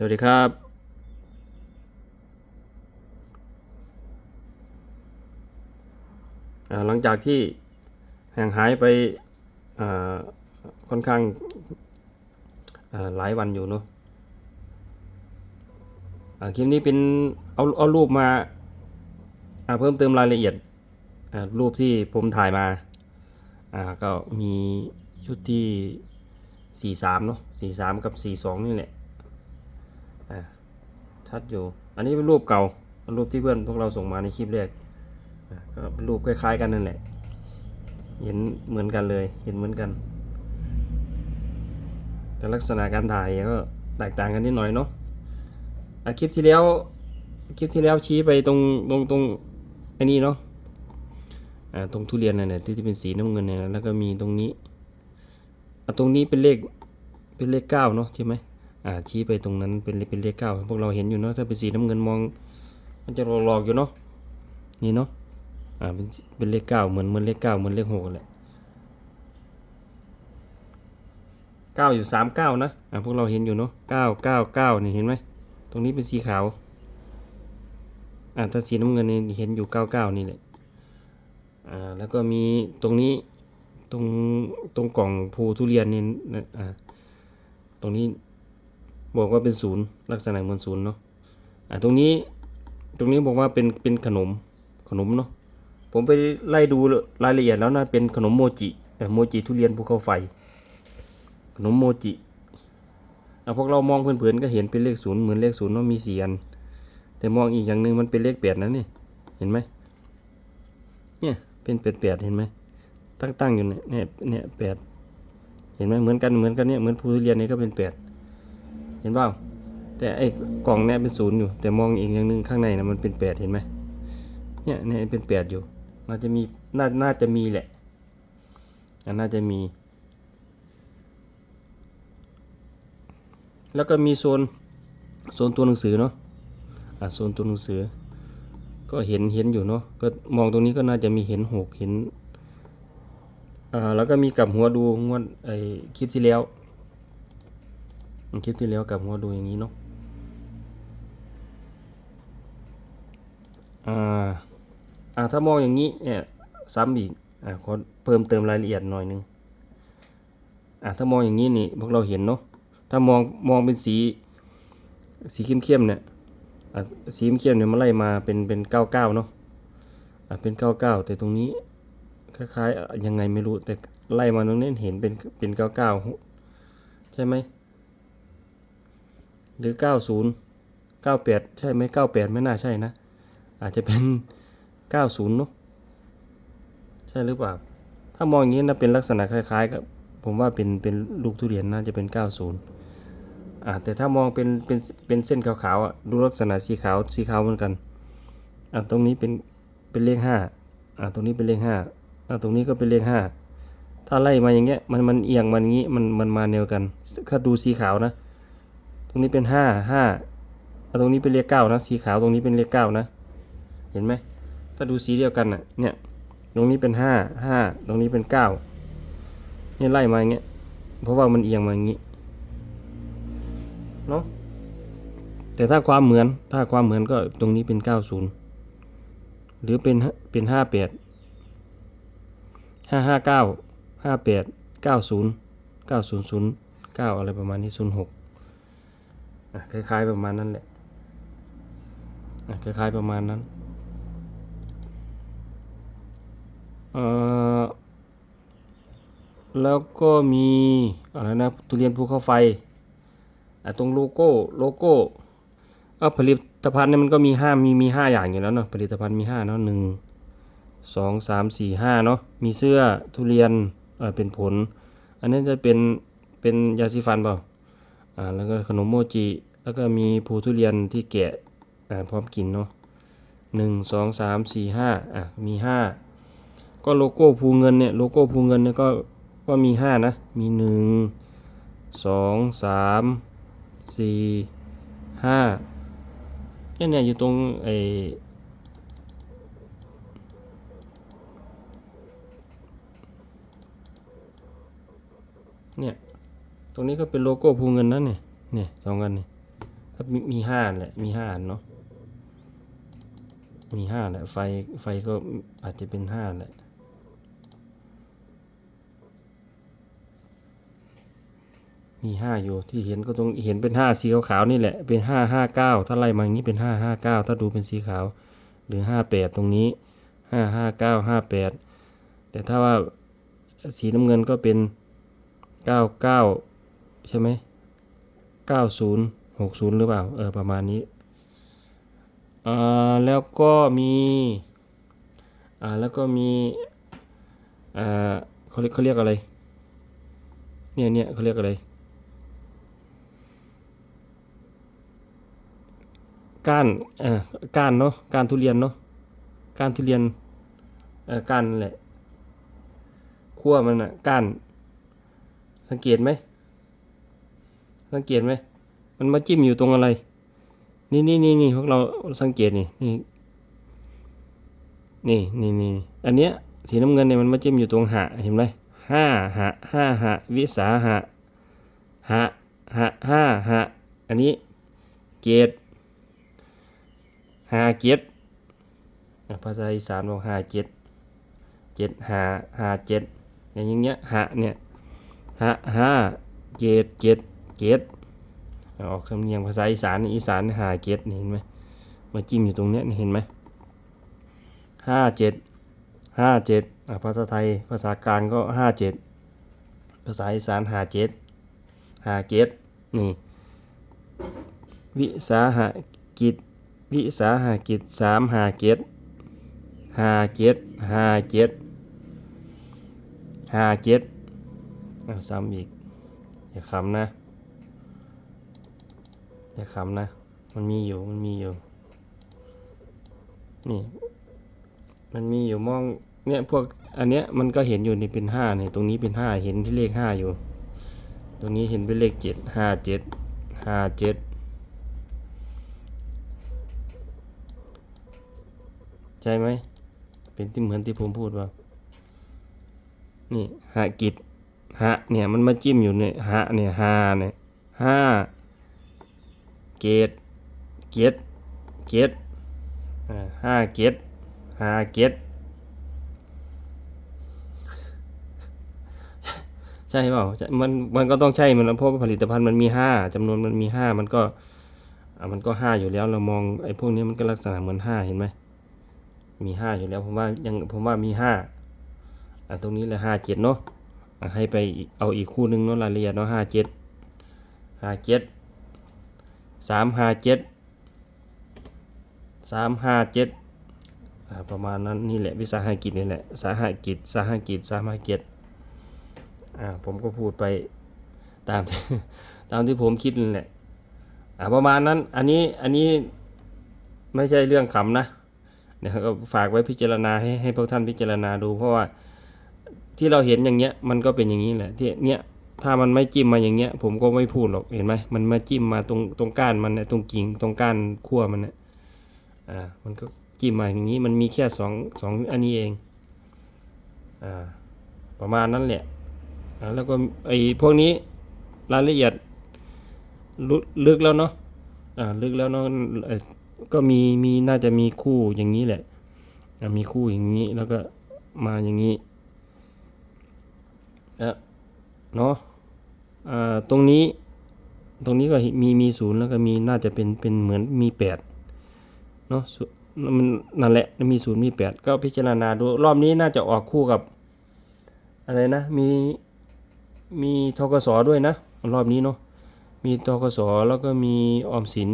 สวัสดีครับ หลังจากที่ห่างหายไปค่อนข้างหลายวันอยู่เนาะอ่าคลิปนี้เป็นเอาเอารูปมาเพิ่มเติมรายละเอียดรูปที่ผมถ่ายมาก็มีชุดที่ 43 เนาะ43 กับ 42 นี่แหละ ชัดอยู่ อันนี้เป็นรูปเก่าเป็นรูปที่เพื่อนพวกเราส่งมาในคลิปแรกก็เป็นรูปคล้าย ๆ กันนั่นแหละ เห็นเหมือนกันเลย เห็นเหมือนกัน แต่ลักษณะการถ่ายก็แตกต่างกันนิดหน่อยเนาะอะคลิปที่แล้ว คลิปที่แล้วชี้ไปตรงตรงตรงไอ้นี่เนาะอ่าตรงทุเรียนนั่นแหละที่ที่เป็นสีน้ำเงินเนี่ยแล้วก็มีตรงนี้อะตรงนี้เป็นเลขเป็นเลขเก้าเนาะใช่ไหม อ่าชี้ไปตรงนั้นเป็นเป็นเลขเก้าพวกเราเห็นอยู่เนาะถ้าเป็นสีน้ำเงินมอง มันจะหลอกๆอยู่เนาะนี่เนาะอ่าเป็นเป็นเลขเก้าเหมือนเหมือนเลขเก้าเหมือนเลขหกแหละเก้าอยู่สามเก้านะอ่าพวกเราเห็นอยู่เนาะเก้าเก้าเก้านี่เห็นไหมตรงนี้เป็นสีขาวอ่าถ้าสีน้ำเงินนี่เห็นอยู่เก้าเก้านี่แหละอ่าแล้วก็มีตรงนี้ตรงตรงกล่องภูทุเรียนนี่นะอ่าตรงนี้ บอกว่าเป็นศูนย์ลักษณะเหมือนศูนย์เนาะอ่าตรงนี้ตรงนี้บอกว่าเป็นเป็นขนมขนมเนาะผมไปไล่ดูรายละเอียดแล้วนะเป็นขนมโมจิโมจิทุเรียนภูเขาไฟ ขนมโมจิอะพวกเรามองเพื่อนๆก็เห็นเป็นเลขศูนย์เหมือนเลขศูนย์เนาะมีสี่อัน แต่มองอีกอย่างหนึ่งมันเป็นเลขแปดนะนี่เห็นไหมเนี่ยเป็นแปดแปดเห็นไหมตั้งตั้งๆอยู่เนี่ยเนี่ยเนี่ยแปดเห็นไหมเหมือนกันเหมือนกันเนี่ยเหมือนภูทุเรียนนี่ก็เป็นแปด เห็นเปล่าแต่ไอ้กล่องเนี่ยเป็นศูนย์อยู่ แต่มองอีกอย่างหนึ่งข้างในนะมันเป็นแปดเห็นไหมเนี่ยเนี่ยเป็นแปดอยู่น่าจะมีน่าน่าจะมีแหละอะน่าจะมี แล้วก็มีโซนโซนตัวหนังสือเนาะอะโซนตัวหนังสือ ก็เห็นเห็นอยู่เนาะก็มองตรงนี้ก็น่าจะมีเห็นหกเห็นอ่าแล้วก็มีกลับหัวดูงวดไอ้คลิปที่แล้ว คลิปที่แล้วกับหัวดูอย่างนี้เนาะอ่าอ่าถ้ามองอย่างนี้เนี่ยซ้ำอีกอ่าขอเพิ่มเติมรายละเอียดหน่อยนึงอ่าถ้ามองอย่างนี้นี่พวกเราเห็นเนาะถ้ามองมองเป็นสีสีเข้มๆเนี่ยอ่าสีเข้มๆเนี่ยมันไล่มาเป็นเป็นเก้าเก้าเนาะอ่าเป็นเก้าเก้าแต่ตรงนี้คล้ายๆยังไงไม่รู้แต่ไล่มาตรงนี้เห็นเป็นเป็นเก้าเก้าใช่ไหม หรือ 90 98 ใช่ไหม98 ไม่น่าใช่นะ อาจจะเป็น 90เนอะใช่หรือเปล่า ถ้ามองอย่างนี้นะเป็นลักษณะคล้ายๆกับผมว่าเป็นเป็นลูกทุเรียนน่าจะเป็น 90อ่าแต่ถ้ามองเป็นเป็นเป็นเส้นขาวๆอะดูลักษณะสีขาวสีขาวเหมือนกันอ่าตรงนี้เป็นเป็นเลข5อ่าตรงนี้เป็นเลข5อ่าตรงนี้ก็เป็นเลข5ถ้าไล่มาอย่างเงี้ยมันมันเอียงมันอย่างงี้มันมันมาแนวกันถ้าดูสีขาวนะ ตรงนี้เป็นห้าห้าตรงนี้เป็นเลขเก้านะ สีขาวตรงนี้เป็นเลขเก้านะ เห็นไหม ถ้าดูสีเดียวกันน่ะ เนี่ย ตรงนี้เป็นห้าห้าตรงนี้เป็นเก้าเนี่ยไล่มาอย่างเงี้ย เพราะว่ามันเอียงมาอย่างงี้ เนาะ แต่ถ้าความเหมือน ถ้าความเหมือนก็ตรงนี้เป็นเก้าศูนย์หรือเป็นเป็นห้าแปดห้าห้าเก้าห้าแปดเก้าศูนย์เก้าศูนย์ศูนย์เก้าอะไรประมาณนี้ศูนย์หก คล้ายๆประมาณนั้นแหละคล้ายๆประมาณนั้นเอ่อแล้วก็มีอะไรนะทุเรียนภูเขาไฟตรงโลโก้โลโก้เออผลิตภัณฑ์เนี่ยมันก็มีห้ามีมีห้าอย่างอยู่แล้วเนาะผลิตภัณฑ์มีห้าเนาะหนึ่งสองสามสี่ห้าเนาะมีเสื้อทุเรียนเออเป็นผล อันนี้จะเป็นเป็นยาสีฟันเปล่าอ่าแล้วก็ขนมโมจิ แล้วก็มีภูทุเรียนที่แกะอ่พร้อมกินเนาะหนึ่งสองสามสี่ห้าอะมีห้าก็โลโก้ภูเงินเนี่ยโลโก้ภูเงินเนี่ยก็ก็มีห้านะมีหนึ่งสองสามสี่ห้าเนี่ยเนี่ยอยู่ตรงไอเนี่ย ตรงนี้ก็เป็นโลโก้ภูเงินนั่นเนี่ย เนี่ยสองอันเนี่ค รับมีมีห้าแหละมีห้าเนาะมีห้าแหละไฟไฟก็อาจจะเป็นห้าแหละมีห้าอยู่ที่เห็นก็ต้องเห็นเป็นห้าสีขาวๆนี่แหละเป็นห้าห้าเก้าถ้าไล่มาอย่างนี้เป็นห้าห้าเก้าถ้าดูเป็นสีขาว หรือห้าแปดตรงนี้ห้าห้าเก้าห้าแปดแต่ถ้าว่าสีน้ำเงินก็เป็นเก้าเก้าใช่ไหมเก้าศูนย์ หกศูนย์หรือเปล่า เออ ประมาณนี้ อ่า แล้วก็มี อ่า แล้วก็มี อ่าเขาเรียกเขาเรียกอะไร เนี่ยเนี่ยเขาเรียกอะไร ก้านเอ่อก้านเนาะ ก้านทุเรียนเนาะ ก้านทุเรียน เอ่อ ก้านแหละขั้วมันอะก้าน สังเกตไหม สังเกตไหม มันมาจิ้มอยู่ตรงอะไร นี่นี่นี่นี่พวกเราสังเกตนี่นี่นี่นี่นี่อันเนี้ยสีน้ำเงินเนี่ยมันมาจิ้มอยู่ตรงหะเห็นไหมห้าหะห้าหะวิสาหะหะหะห้าหะอันนี้เกตหาเจ็ดภาษาอีสานบอกหาเจ็ดเจ็ดหาหาเจ็ดอย่างเงี้ยหาเนี่ยหาห้าเจ็ดเจ็ดเจ็ด ออกสำเนียงภาษาอีสานอีสานหาเจ็ดเห็นไหมมาจิ้มอยู่ตรงเนี้ยเห็นไหมห้าเจ็ดห้าเจ็ดภาษาไทยภาษากลางก็ห้าเจ็ดภาษาอีสานหาเจ็ดหาเจ็ดนี่วิสาหกิจวิสาหากิจสามหาเจ็ดหาเจ็ดหาเจ็ดหาเจ็ดเอาซ้ำอีกอย่าขำนะ อย่าขำนะ มันมีอยู่ มันมีอยู่ นี่ มันมีอยู่มอง เนี่ยพวกอันเนี้ยมันก็เห็นอยู่นี่เป็นห้าเนี่ยตรงนี้เป็นห้าเห็นที่เลขห้าอยู่ ตรงนี้เห็นเป็นเลขเจ็ดห้าเจ็ดห้าเจ็ดใช่ไหม เป็นที่เหมือนที่ผมพูดว่า นี่หากิจหะเนี่ยมันมาจิ้มอยู่เนี่ยหะเนี่ยหาเนี่ยห้า เกตเกตเกตอ่าห้าเกตหาเกตใช่เปล่าใช่มันมันก็ต้องใช่มันนะเพราะว่าผลิตภัณฑ์มันมีห้าจำนวนมันมีห้ามันก็อ่ามันก็ห้าอยู่แล้วเรามองไอ้พวกนี้มันก็ลักษณะเหมือนห้าเห็นไหมมีห้าอยู่แล้วผมว่ายังผมว่ามีห้าอะตรงนี้เลยห้าเจ็ดเนาะอะให้ไปอีกเอาอีกคู่หนึ่งเนาะรายละเอียดเนาะห้าเจ็ดห้าเจ็ด สามห้าเจ็ดสามห้าเจ็ดอะประมาณนั้นนี่แหละวิสาหกิจนี่แหละสาหกิจสาหกิจสาห้าเจ็ดอ่าผมก็พูดไปตามตามที่ผมคิดนั่นแหละอ่าประมาณนั้นอันนี้อันนี้ไม่ใช่เรื่องขำนะนะครับก็ฝากไว้พิจารณาให้ให้พวกท่านพิจารณาดู เพราะว่าที่เราเห็นอย่างเงี้ยมันก็เป็นอย่างนี้แหละที่เนี้ย ถ้ามันไม่จิ้มมาอย่างเงี้ย ผมก็ไม่พูดหรอกเห็นไหมมันมาจิ้มมาตรงตรงก้านมันเนี่ยตรงกิ่งตรงก้านขั้วมันเนี่ยอ่ามันก็จิ้มมาอย่างนี้มันมีแค่สองสองอันนี้เองอ่าประมาณนั้นแหละอ่าแล้วก็ไอ้พวกนี้รายละเอียดลุลึกแล้วเนาะอ่าลึกแล้วเนาะก็มีมีน่าจะมีคู่อย่างนี้แหละอะมีคู่อย่างนี้แล้วก็มาอย่างนี้แล้ว เนาะตรงนี้ตรงนี้ก็มีมีศูนย์แล้วก็มีน่าจะเป็นเป็นเหมือนมีแปดเนาะมันนั่นแหละมีศูนย์มีแปดก็พิจารณาดูรอบนี้น่าจะออกคู่กับ อะไรนะ มีมีทกสด้วยนะ รอบนี้เนาะมีทกสแล้วก็มีออมสิน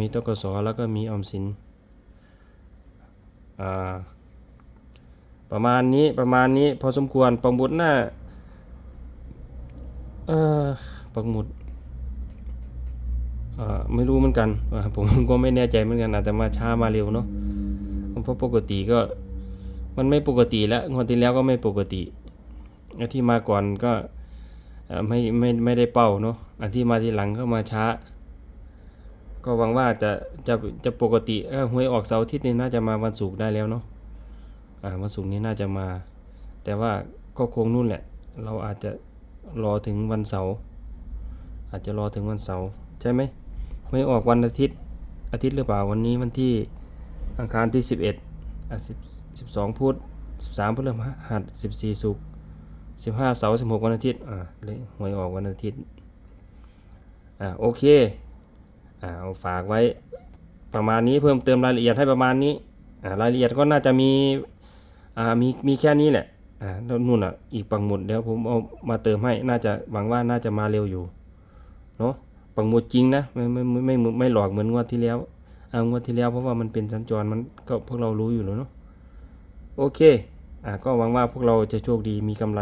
มีตกสแล้วก็มีออมสินประมาณนี้ประมาณนี้พอสมควรปังบุตรหน้า เออปังหมุดอ่าไม่รู้เหมือนกันผมก็ไม่แน่ใจเหมือนกันอาจจะมาช้ามาเร็วเนาะเพราะปกติก็มันไม่ปกติแล้วงวดที่แล้วก็ไม่ปกติอันที่มาก่อนก็อ่ไม่ไม่ไม่ได้เป้าเนาะอันที่มาทีหลังก็มาช้า ก็หวังว่าจะจะจะปกติหวยออกเสาร์อาทิตย์นี้น่าจะมาวันศุกร์ได้แล้วเนาะวันศุกร์นี้น่าจะมา แต่ว่าก็คงนู่นแหละ เราอาจจะ รอถึงวันเสาร์อาจจะรอถึงวันเสาร์ใช่ไหมหวยออกวันอาทิตย์อาทิตย์หรือเปล่าวันนี้วันที่อังคารที่สิบเอ็ดอะสิบสิบสองพุธสิบสามพฤหัสสิบสี่ศุกร์สิบห้าเสาร์สิบหกวันอาทิตย์อ่าเลยหวยออกวันอาทิตย์อ่าโอเคอ่าเอาฝากไว้ประมาณนี้เพิ่มเติมรายละเอียดให้ประมาณนี้อ่ารายละเอียดก็น่าจะมีอ่ามีมีแค่นี้แหละ อ่าแล้วนู่นอะ อีกปังหมุดเดี๋ยวผมเอามาเติมให้น่าจะหวังว่าน่าจะมาเร็วอยู่เนาะปังหมุดจริงนะไม่ไม่ไม่ไม่ไม่ไม่หลอกเหมือนงวดที่แล้วเอางวดที่แล้วเพราะว่ามันเป็นสัญจรมันก็พวกเรารู้อยู่แล้วเนาะโอเคอ่าก็หวังว่าพวกเราจะโชคดีมีกำไร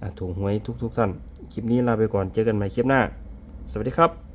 อ่าถูกหวยทุกทุกๆท่านคลิปนี้ลาไปก่อนเจอกันใหม่คลิปหน้า สวัสดีครับ